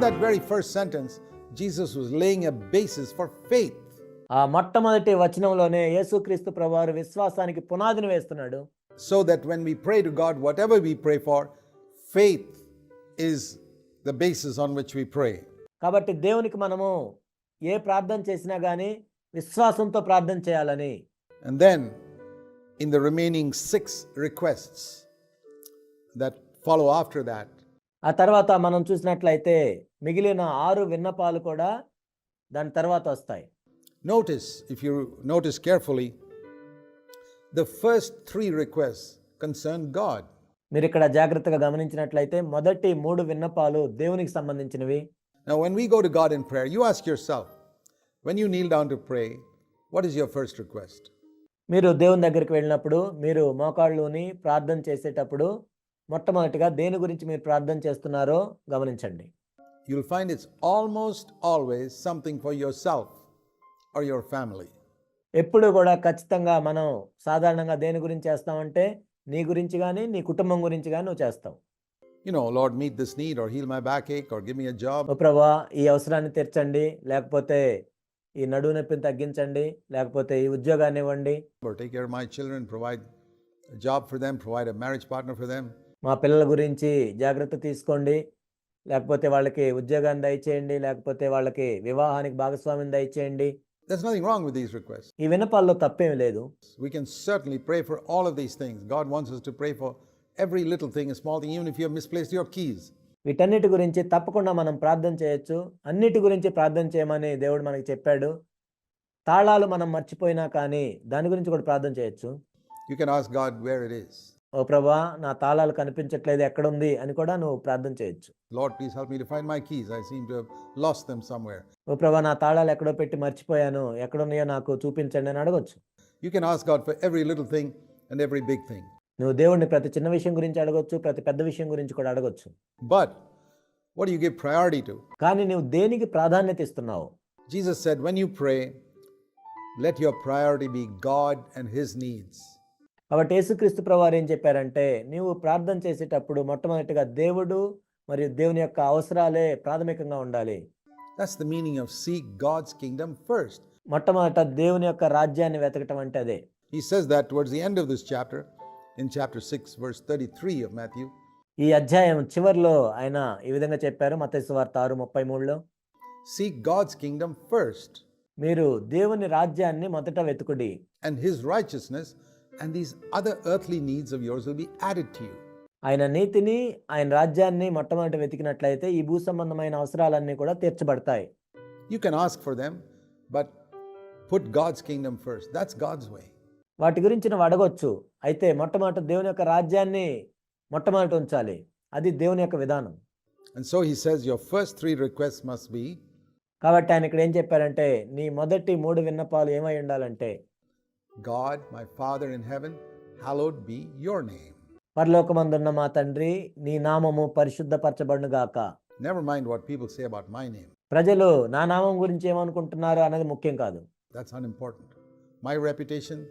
that very first sentence, Jesus was laying a basis for faith. ఆ మొట్టమొదటి వచనంలోనే యేసుక్రీస్తు ప్రభువారు విశ్వాసానికి పునాదిని వేస్తున్నాడు So that when we pray to God, whatever we pray for, faith is the basis on which we pray. కాబట్టి దేవునికి మనము ఏ ప్రార్థన చేసినా కానీ విశ్వాసంతో ప్రార్థన చేయాలని And then, in the remaining six requests that follow after that, ఆ తర్వాత మనం చూసినట్లయితే మిగిలిన ఆరు విన్నపాలు కూడా దాని తర్వాత వస్తాయి. Notice if you notice carefully the first three request concern God మీరు ఇక్కడ జాగ్రత్తగా గమనించినట్లయితే మొదటి మూడు విన్నపాలు దేవునికి సంబంధించినవి. Now when we go to God in prayer you ask yourself when you kneel down to pray what is your first request మీరు దేవుని దగ్గరికి వెళ్ళినప్పుడు మీరు మోకాళ్ళుని ప్రార్థన చేసేటప్పుడు మొట్టమొదటిగా దేని గురించి మీరు ప్రార్థన చేస్తున్నారో గమనించండి You'll find it's almost always something for yourself or your family. ఎప్పుడు కూడా ఖచ్చితంగా మనం సాధారణంగా దేని గురించి చేస్తామంటే నీ గురించి కానీ నీ కుటుంబం గురించి కానీ నువ్వు చేస్తావు You know, Lord, meet this need or heal my backache or give me a job. ఓ ప్రభా ఈ అవసరాన్ని తీర్చండి లేకపోతే ఈ నడువు నొప్పిని తగ్గించండి లేకపోతే ఈ ఉద్యోగాన్ని ఇవ్వండి of my children, provide a job for them, provide a marriage partner for them. మా పిల్లల గురించి జాగ్రత్త తీసుకోండి లేకపోతే వాళ్ళకి ఉద్యోగాన్ని దయచేయండి లేకపోతే వాళ్ళకి వివాహానికి భాగస్వామిని దయచేయండి There's nothing wrong with these requests. ఈ వినపాల్లో తప్పేమి లేదు We can certainly pray for all of these things. God wants us to pray for every little thing, a small thing, even if you have misplaced your keys. వీటన్నిటి గురించి తప్పకుండా మనం ప్రార్థన చేయొచ్చు అన్నిటి గురించి ప్రార్థన చేయమని దేవుడు మనకి చెప్పాడు తాళాలు మనం మర్చిపోయినా కానీ దాని గురించి కూడా ప్రార్థన చేయొచ్చు You can ask God where it is. ఓ ప్రభా నా తాళాలు కనిపించట్లేదు ఎక్కడ ఉంది అని కూడా నువ్వు ప్రార్థన చేయొచ్చు. Lord please help me to my keys I seem to lost them somewhere ఓ ప్రభా నా తాళాలు ఎక్కడో పెట్టి మర్చిపోయాను. ఎక్కడ ఉన్నాయో నాకు చూపించండి అని అడగచ్చు. You can ask God for every little thing and every big thing నువ్వు దేవుడిని ప్రతి చిన్న విషయం గురించి అడగొచ్చు ప్రతి పెద్ద విషయం గురించి కూడా అడగొచ్చు. But what you give priority to కానీ నువ్వు దేనికి ప్రాధాన్యత ఇస్తున్నావు? Jesus said when you pray let your priority be God and his needs కాబట్టి యేసుక్రీస్తు ప్రభువారు ఏం చెప్పారంటే నీవు ప్రార్థన చేసేటప్పుడు మొట్టమొదటిగా దేవుడు మరియు దేవుని యొక్క అవసరాలే ప్రాథమికంగా ఉండాలి. That's the meaning of seek God's kingdom first. మొట్టమొదట దేవుని యొక్క రాజ్యాన్ని వెతకటం అంటే అదే. He says that towards the end of this chapter, in chapter 6, verse 33 of Matthew. ఈ అధ్యాయం చివరిలో ఆయన ఈ విధంగా చెప్పారు మతేసు వార్త ఆరు ముప్పై మూడులో. Seek God's kingdom first. మీరు దేవుని రాజ్యాన్ని మొదట వెతుకుడి. And His righteousness, and these other earthly needs of yours will be added to you. ఆయన నీతిని ఆయన రాజ్యాన్ని మొట్టమొదట వెతికినట్లయితే ఈ భూ సంబంధమైన అవసరాలన్నీ కూడా తీర్చబడతాయి You can ask for them, but put God's kingdom first. That's God's way. వాటి గురించి నువ్వు అడగొచ్చు అయితే మొట్టమొదట దేవుని యొక్క రాజ్యాన్ని మొట్టమొదట ఉంచాలి అది దేవుని యొక్క విధానం And so He says, Your first three requests must be కాబట్టి ఆయన ఇక్కడ ఏం చెప్పారంటే నీ మొదటి మూడు విన్నపాలు ఏమై ఉండాలంటే God my father in heaven hallowed be your name పరలోకమందున్న మా తండ్రి నీ నామము పరిశుద్ధపరచబడును గాక. Never mind what people say about my name ప్రజలు నా నామం గురించి ఏమనుకుంటున్నారు అనేది ముఖ్యం కాదు. That's unimportant my reputation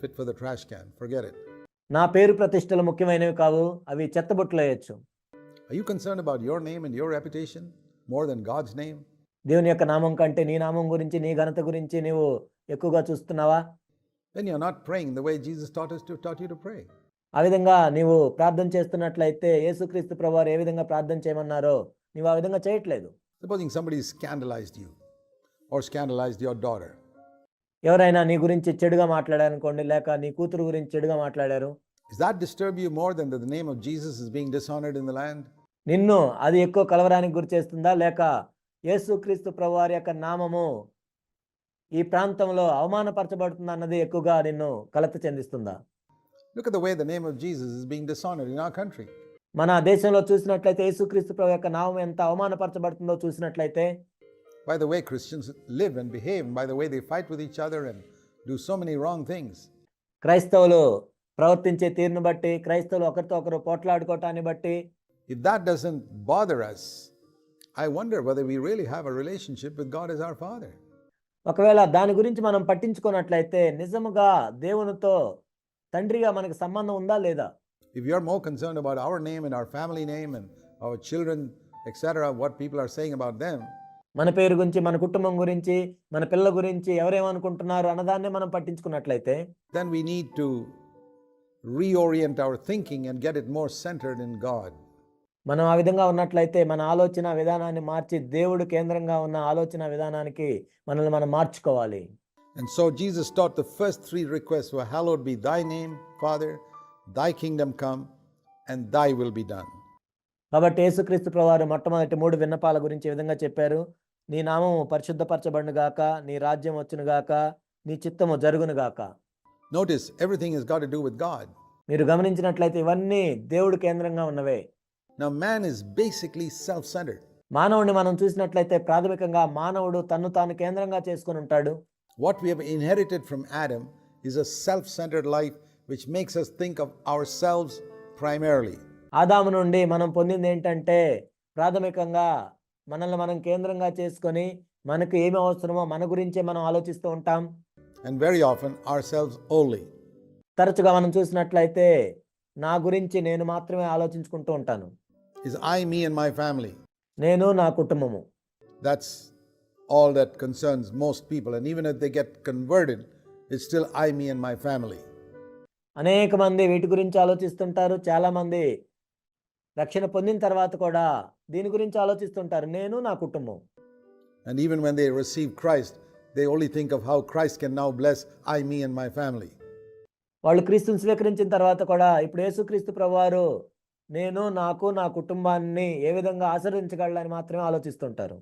fit for the trash can forget it నా పేరు ప్రతిష్టలు ముఖ్యమైనవి కావు అవి చెత్తబొట్లు అయ్యొచ్చు I you concern about your name and your reputation more than God's name దేవుని యొక్క నామం కంటే నీ నామం గురించి నీ ఘనత గురించి నీవు ఎక్కువగా చూస్తున్నావా? Then you're not praying the way Jesus taught us to taught you to pray. ఆ విధంగా నీవు ప్రార్థన చేస్తున్నట్లయితే యేసుక్రీస్తు ప్రభువారు ఏ విధంగా ప్రార్థన చేయమన్నారో నీవు ఆ విధంగా చేయట్లేదు Supposing somebody scandalized you or scandalized your daughter. ఎవరైనా నీ గురించి చెడుగా మాట్లాడారనుకోండి లేక నీ కూతురు గురించి చెడుగా మాట్లాడారు Does that disturb you more than that the name of Jesus is being dishonored in the land? నిన్ను అది ఎక్కువ కలవరానికి గురి చేస్తుందా లేక యేసుక్రీస్తు ప్రభువారి యొక్క నామము ఈ ప్రాంతంలో అవమానపరచబడుతుందా అన్నది ఎక్కువగా నిన్ను కలత చెందిస్తుందా Look at the way the name of Jesus is being dishonored in our country. మన దేశంలో చూసినట్లయితే యేసుక్రీస్తు ప్రభు యొక్క నామం ఎంత అవమానపరచబడుతుందో చూసినట్లయితే By the way Christians live and behave, and by the way they fight with each other and do so many wrong things. క్రైస్తవులు ప్రవర్తించే తీరును బట్టి క్రైస్తవులు ఒకరితో ఒకరు పోట్లాడుకోవటాన్ని బట్టి If that doesn't bother us, I wonder whether we really have a relationship with God as our Father. ఒకవేళ దాని గురించి మనం పట్టించుకున్నట్లయితే నిజముగా దేవునితో తండ్రిగా మనకు సంబంధం ఉందా లేదా? If you are more concern about our name and our family name and our children etcetera what people are saying about them మన పేరు గురించి మన కుటుంబం గురించి మన పిల్ల గురించి ఎవరేమనుకుంటున్నారు అన్నదాన్నే మనం పట్టించుకున్నట్లయితే then we need to reorient our thinking and get it more centred in God మనం ఆ విధంగా ఉన్నట్లయితే మన ఆలోచన విధానాన్ని మార్చి దేవుడు కేంద్రంగా ఉన్న ఆలోచన విధానానికి మనల్ని మనం మార్చుకోవాలి And so Jesus taught the first three requests were Hallowed be thy name, Father, thy kingdom come, and thy will be done. కాబట్టి యేసుక్రీస్తు ప్రభువారు మొట్టమొదటి మూడు విన్నపాల గురించి ఈ విధంగా చెప్పారు నీ నామము పరిశుద్ధపరచబడును గాక నీ రాజ్యం వచ్చును గాక నీ చిత్తము జరుగును గాక Notice everything has got to do with God. మీరు గమనించినట్లయితే ఇవన్నీ దేవుడు కేంద్రంగా ఉన్నవే Now, man is basically self centered. మానవుని మనం చూసినట్లయితే ప్రాథమికంగా మానవుడు తన్ను తాను కేంద్రంగా చేసుకుని ఉంటాడు. What we have inherited from Adam is a self centred life which makes us think of ourselves primarily ఆదాము నుండి మనం పొందింది ఏంటంటే ప్రాథమికంగా మనల్ని మనం కేంద్రంగా చేసుకొని మనకు ఏమి అవసరమో మన గురించే మనం ఆలోచిస్తూ ఉంటాం. And very often ourselves only తరచుగా మనం చూసినట్లయితే నా గురించి నేను మాత్రమే ఆలోచించుకుంటూ ఉంటాను. Is I, me, and my family. నేను నా కుటుంబము That's all that concerns most people. And even if they get converted, it's still I, me, and my family. అనేక మంది వీటి గురించి ఆలోచిస్తుంటారు చాలా మంది రక్షణ పొందిన తర్వాత కూడా దీని గురించి ఆలోచిస్తుంటారు నేను నా కుటుంబం And even when they receive Christ, they only think of how Christ can now bless I, me, and my family. వాళ్ళు క్రీస్తుని స్వీకరించిన తర్వాత కూడా ఇప్పుడు యేసుక్రీస్తు ప్రభువారు నేను నాకు నా కుటుంబాన్ని ఏ విధంగా ఆశీర్వదించగలని మాత్రమే ఆలోచిస్తుంటారు.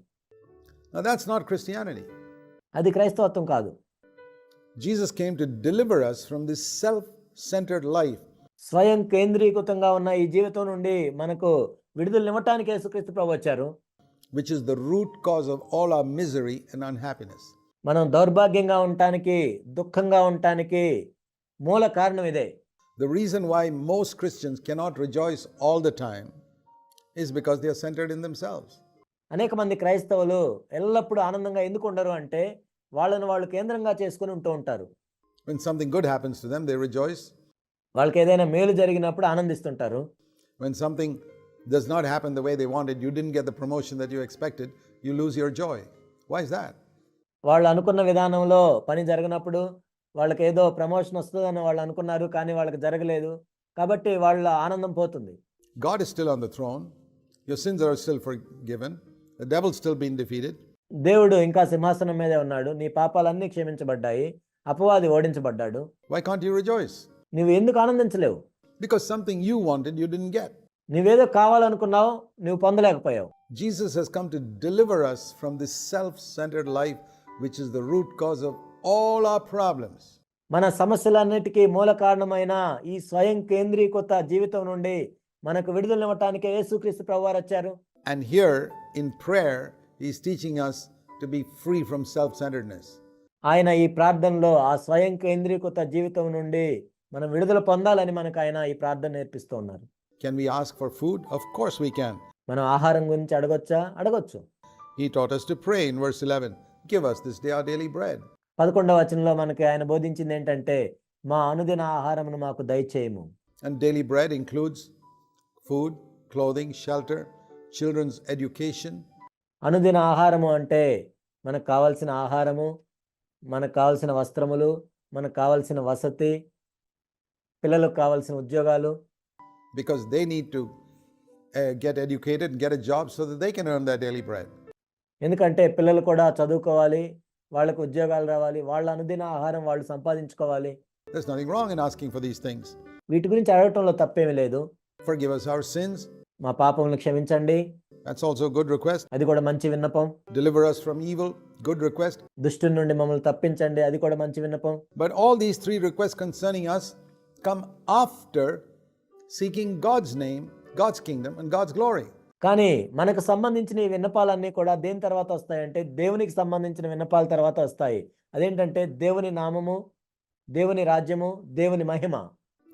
That's not Christianity. అది క్రైస్తవత్వం కాదు. Jesus came to deliver us from this self centered life. స్వయం కేంద్రీకృతంగా ఉన్న ఈ జీవితం నుండి మనకు విడుదలనివ్వటానికి యేసుక్రీస్తు ప్రభు వచ్చారు. Which is the root cause of all our misery and unhappiness. మనం దౌర్భాగ్యంగా ఉండటానికి దుఃఖంగా ఉండటానికి మూల కారణం ఇదే. The reason why most Christians cannot rejoice all the time is because they are centered in themselves. అనేక మంది క్రైస్తవులు ఎల్లప్పుడూ ఆనందంగా ఎందుకు ఉండరు అంటే వాళ్ళని వాళ్ళు కేంద్రంగా చేసుకుని ఉంటూ ఉంటారు When something good happens to them, they rejoice. వాళ్ళకి ఏదైనా మేలు జరిగినప్పుడు ఆనందిస్తుంటారు When something does not happen the way they wanted, you didn't get the promotion that you expected, you lose your joy. Why is that? వాళ్ళు అనుకున్న విధానంలో పని జరగనప్పుడు వాళ్ళకి ఏదో ప్రమోషన్ వస్తుందని వాళ్ళు అనుకున్నారు కానీ వాళ్ళకి జరగలేదు. కాబట్టి వాళ్ళ ఆనందం పోతుంది. God is still on the throne your sins are still forgiven the still been defeated దేవుడు ఇంకా సింహాసనం మీదే ఉన్నాడు. నీ పాపాలన్నీ క్షమించబడ్డాయి. అపవాది ఓడించబడ్డాడు. వై కాంట్ యూ రిజాయిస్ నువ్వు ఎందుకు ఆనందించలేవు? Because something you wanted you didn't get నువ్వేదో కావాలనుకున్నావు నువ్వు పొందలేకపోయావు. Jesus has come to deliver us from this self centred life which is the root cause of all our problems. మన సమస్యలన్నిటికీ మూల కారణమైన ఈ స్వయం కేంద్రీకృత జీవితం నుండి మనకు విడుదలనివ్వటానికే యేసుక్రీస్తు ప్రభువారు వచ్చారు And here in prayer, He's teaching us to be free from self centeredness. ఆయన ఈ ప్రార్థనలో ఆ స్వయం కేంద్రీకృత జీవితం నుండి మనం విడుదల పొందాలని మనకు ఆయన ఈ ప్రార్థన నేర్పిస్తూ ఉన్నారు Can we ask for food? Of course we can. మనం ఆహారం గురించి అడగొచ్చా అడగొచ్చు He taught us to pray in verse 11 Give us this day our daily bread. పదకొండవ వచనంలో మనకి ఆయన బోధించింది ఏంటంటే మా అనుదిన ఆహారమును మాకు దయచేయము. And daily bread includes food clothing shelter children's education అనుదిన ఆహారము అంటే మనకు కావాల్సిన ఆహారము మనకు కావాల్సిన వస్త్రములు మనకు కావాల్సిన వసతి పిల్లలకు కావాల్సిన ఉద్యోగాలు. Because they need to get educated get a job so they can earn that daily bread ఎందుకంటే పిల్లలు కూడా చదువుకోవాలి వాళ్ళకు ఉద్యోగాలు రావాలి వాళ్ళ అనుదిన ఆహారం వాళ్ళు సంపాదించుకోవాలి There's nothing wrong in asking for these things. వీటి గురించి అడగటంలో తప్పేమీ లేదు Forgive us our sins. మా పాపములను క్షమించండి That's also a good request. అది కూడా మంచి విన్నపం Deliver us from evil. Good request. దుష్టుని నుండి మమ్మల్ని తప్పించండి అది కూడా మంచి విన్నపం But all these three requests concerning us come after seeking God's name, God's kingdom, and God's glory. కానీ మనకు సంబంధించిన ఈ విన్నపాలన్నీ కూడా దేని తర్వాత వస్తాయంటే దేవునికి సంబంధించిన విన్నపాల తర్వాత వస్తాయి అదేంటంటే దేవుని నామము దేవుని రాజ్యము దేవుని మహిమ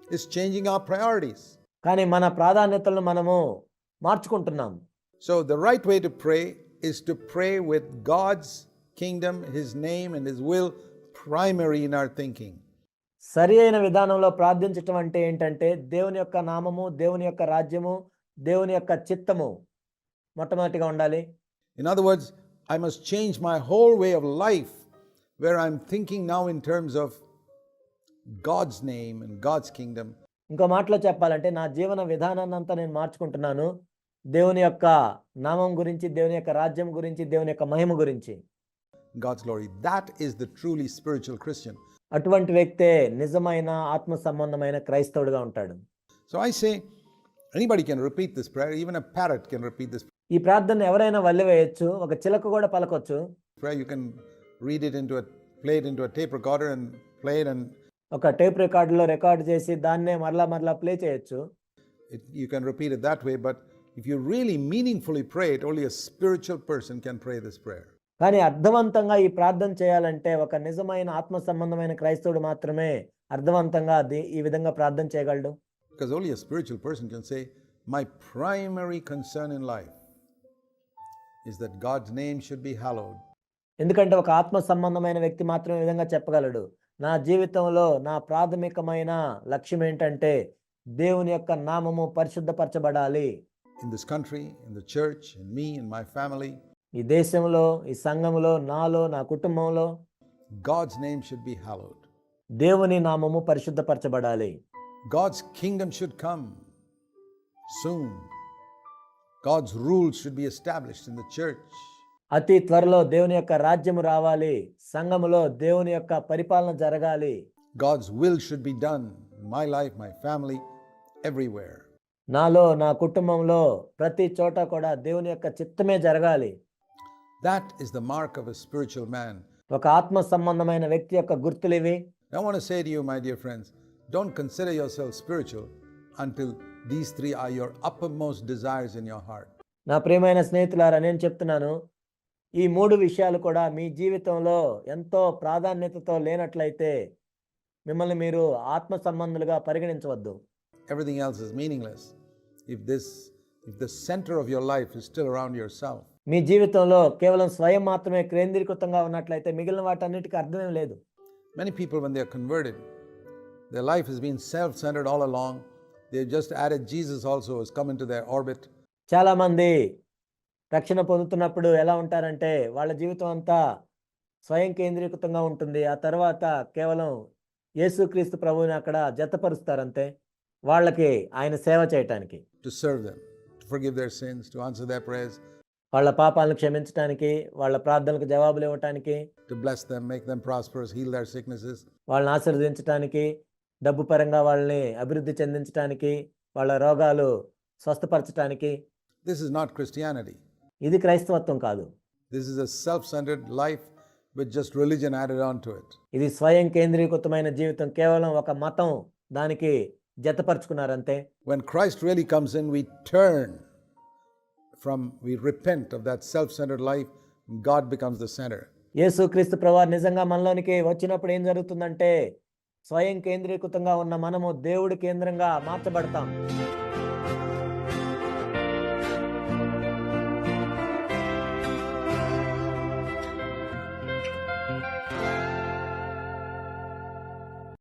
It's changing our priorities. కానీ మన ప్రాధాన్యతలను మనము మార్చుకుంటున్నాం So, the right way to pray is to pray with God's kingdom, His name, and His will primary in our thinking. సరి అయిన విధానంలో ప్రార్థించటం అంటే ఏంటంటే దేవుని యొక్క నామము దేవుని యొక్క రాజ్యము దేవుని యొక్క చిత్తము మొట్టమొదటిగా ఉండాలి. In other words I must change my whole way of life where I'm thinking now in terms of God's name and God's kingdom ఇంకో మాటలో చెప్పాలంటే నా జీవన విధానాన్ని అంతా నేను మార్చుకుంటున్నాను. దేవుని యొక్క నామం గురించి దేవుని యొక్క రాజ్యం గురించి దేవుని యొక్క మహిమ గురించి. God's glory that is the truly spiritual Christian అటువంటి వ్యక్తే నిజమైన ఆత్మ సంబంధమైన క్రైస్తవుడుగా ఉంటాడు. So I say anybody can repeat this prayer even a parrot can repeat this ఈ ప్రార్థన ఎవరైనా వల్లే వేయొచ్చు ఒక చిలక కూడా పలకొచ్చు. Prayer you can read it into play it into tape recorder and play and ఒక టేప్ రికార్డ్లో రికార్డ్ చేసి దాన్నే మరలా మరలా ప్లే చేయొచ్చు. You can repeat that way but if you really meaningfully pray it only a spiritual person can pray this prayer కానీ అర్థవంతంగా ఈ ప్రార్థన చేయాలంటే ఒక నిజమైన ఆత్మ సంబంధమైన క్రైస్తవుడు మాత్రమే అర్థవంతంగా ఈ విధంగా ప్రార్థన చేయగలడు. Because only a spiritual person can say, My primary concern in life is that God's name should be hallowed. ఎందుకంటే ఒక ఆత్మ సంబంధమైన వ్యక్తి మాత్రమే విధంగా చెప్పగలడు. నా జీవితంలో నా ప్రాథమికమైన లక్ష్యం ఏంటంటే దేవుని యొక్క నామము పరిశుద్ధపరచబడాలి. In this country in the church me in my family ఈ దేశంలో ఈ సంఘములో నాలో నా కుటుంబంలో God's name should be hallowed దేవుని నామము పరిశుద్ధపరచబడాలి. God's kingdom should come soon. God's rules should be established in the church. అతి త్వరలో దేవుని యొక్క రాజ్యము రావాలి సంఘములో దేవుని యొక్క పరిపాలన జరగాలి God's will should be done in my life, my family, everywhere. నాలో నా కుటుంబంలో ప్రతి చోట కూడా దేవుని యొక్క చిత్తమే జరగాలి That is the mark of a spiritual man. ఒక ఆత్మ సంబంధమైన వ్యక్తి యొక్క గుర్తులు ఇవి I want to say to you, my dear friends, don't consider yourself spiritual until these three are your uppermost desires in your heart. నా ప్రియమైన స్నేహితులారా నేను చెప్తున్నాను ఈ మూడు విషయాలు కూడా మీ జీవితంలో ఎంతో ప్రాధాన్యతతో లేనట్లయితే మిమ్మల్ని మీరు ఆత్మ సంబంధులుగా పరిగణించవద్దు Everything else is meaningless if this if the center of your life is still around yourself. మీ జీవితంలో కేవలం స్వయం మాత్రమే కేంద్రీకృతంగా ఉన్నట్లయితే మిగిలిన వాటన్నిటికీ అర్థమేం లేదు Many people, when they are converted, Their life has been self-centered all along. They've just added Jesus also has come into their orbit. చాలా మంది రక్షణ పొందుతున్నప్పుడు ఎలా ఉంటారంటే వాళ్ళ జీవితం అంతా స్వయం కేంద్రీకృతంగా ఉంటుంది. ఆ తర్వాత కేవలం యేసుక్రీస్తు ప్రభువుని అక్కడ జతపరుస్తారంతే. వాళ్ళకి ఆయన సేవ చేయటానికి. వాళ్ళ పాపాలను క్షమించడానికి వాళ్ళ ప్రార్థనలకు జవాబులు ఇవ్వటానికి. వాళ్ళని ఆశీర్వదించడానికి డబ్బు పరంగా వాళ్ళని అభివృద్ధి చెందించడానికి వాళ్ళ రోగాలు స్వస్థపరచడానికి దిస్ ఇస్ నాట్ క్రిస్టియానిటీ ఇది క్రైస్తవత్వం కాదు. This is a self centred life with just religion added on to it ఇది స్వయం కేంద్రీకృతమైన జీవితం కేవలం ఒక మతం దానికి జతపరుచుకున్నారు అంతే when Christ really comes in we turn from we repent of that self centred life God becomes the centre యేసు క్రీస్తు ప్రభు నిజంగా మనలోనికి వచ్చినప్పుడు ఏం జరుగుతుందంటే స్వయం కేంద్రీకృతంగా ఉన్న మనము దేవుడి కేంద్రంగా మార్చబడతాం.